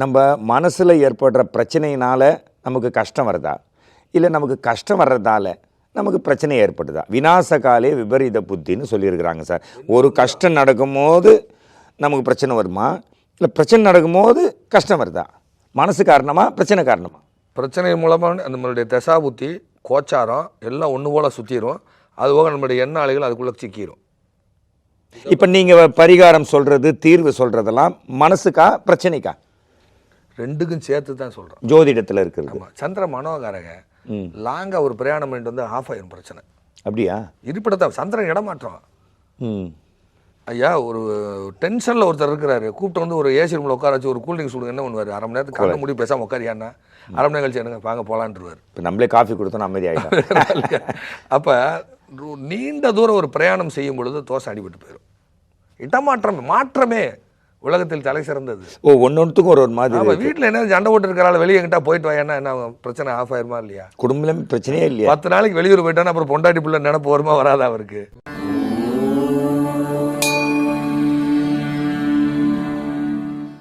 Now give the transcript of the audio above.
நம்ம மனசில் ஏற்படுற பிரச்சனையினால் நமக்கு கஷ்டம் வருதா இல்லை நமக்கு கஷ்டம் வர்றதால நமக்கு பிரச்சனை ஏற்படுதா? விநாசகாலே விபரீத புத்தின்னு சொல்லியிருக்கிறாங்க சார். ஒரு கஷ்டம் நடக்கும்போது நமக்கு பிரச்சனை வருமா? இல்லை பிரச்சனை நடக்கும்போது கஷ்டம் வருதா? மனசு காரணமா பிரச்சனை காரணமா? பிரச்சனை மூலமாக நம்மளுடைய தசாபுத்தி கோச்சாரம் எல்லாம் ஒன்று போல் சுற்றிடும் அதுபோக நம்மளுடைய எண்ணாளிகள் அதுக்குள்ளே சிக்கிரும். இப்போ நீங்கள் பரிகாரம் சொல்கிறது தீர்வு சொல்கிறதெல்லாம் மனசுக்கா பிரச்சனைக்கா? ரெண்டுக்கும் சேர்த்து தான் சொல்கிறேன் ஜோதிடத்தில் இருக்கிறது. ஆமாம் சந்திர மனோகாரக. லாங்காக ஒரு பிரயாணம் பண்ணிட்டு வந்து ஆஃப் ஆயிரும் பிரச்சனை. அப்படியா? இருப்பிடத்தை சந்திரன் இடமாற்றம். ம். ஐயா ஒரு டென்ஷனில் ஒருத்தர் இருக்கிறாரு. கூப்பிட்டு வந்து ஒரு ஏசி ரூமில் உட்கார வச்சு ஒரு கூல்ட்ரிங்க்ஸ் கொடுங்க என்ன பண்ணுவார்? அரை மணி நேரத்துக்கு கண்ணை முடி பேசாமல் உட்காரியாண்ணா அரை மணி நேரம் கழிச்சு எனக்கு வாங்க போகலான்ட்டுருவார் இப்போ நம்மளே காஃபி கொடுத்தோம் அமைதி ஆகிட்டோம் அப்போ நீண்ட தூரம் ஒரு பிரயாணம் செய்யும் பொழுது தோசை அடிபட்டு போயிடும் இடமாற்றம் மாற்றமே. உலகத்தில் தலை சிறந்தது ஓ ஒன்னொன்றுக்கும் ஒரு ஒரு மாதிரி இருக்கு. வீட்டில் என்ன சண்டை போட்டு இருக்கிறாள் வெளியே எங்கிட்ட போயிட்டு வாயன்னா என்ன? பிரச்சனை ஆஃப் ஆயிருமா இல்லையா குடும்பம் பிரச்சனையே இல்லையா பத்து நாளைக்கு வெளியூர் போயிட்டானா அப்புறம் பொண்டாட்டி பிள்ளை நினப்பு வருமா வராதா அவருக்கு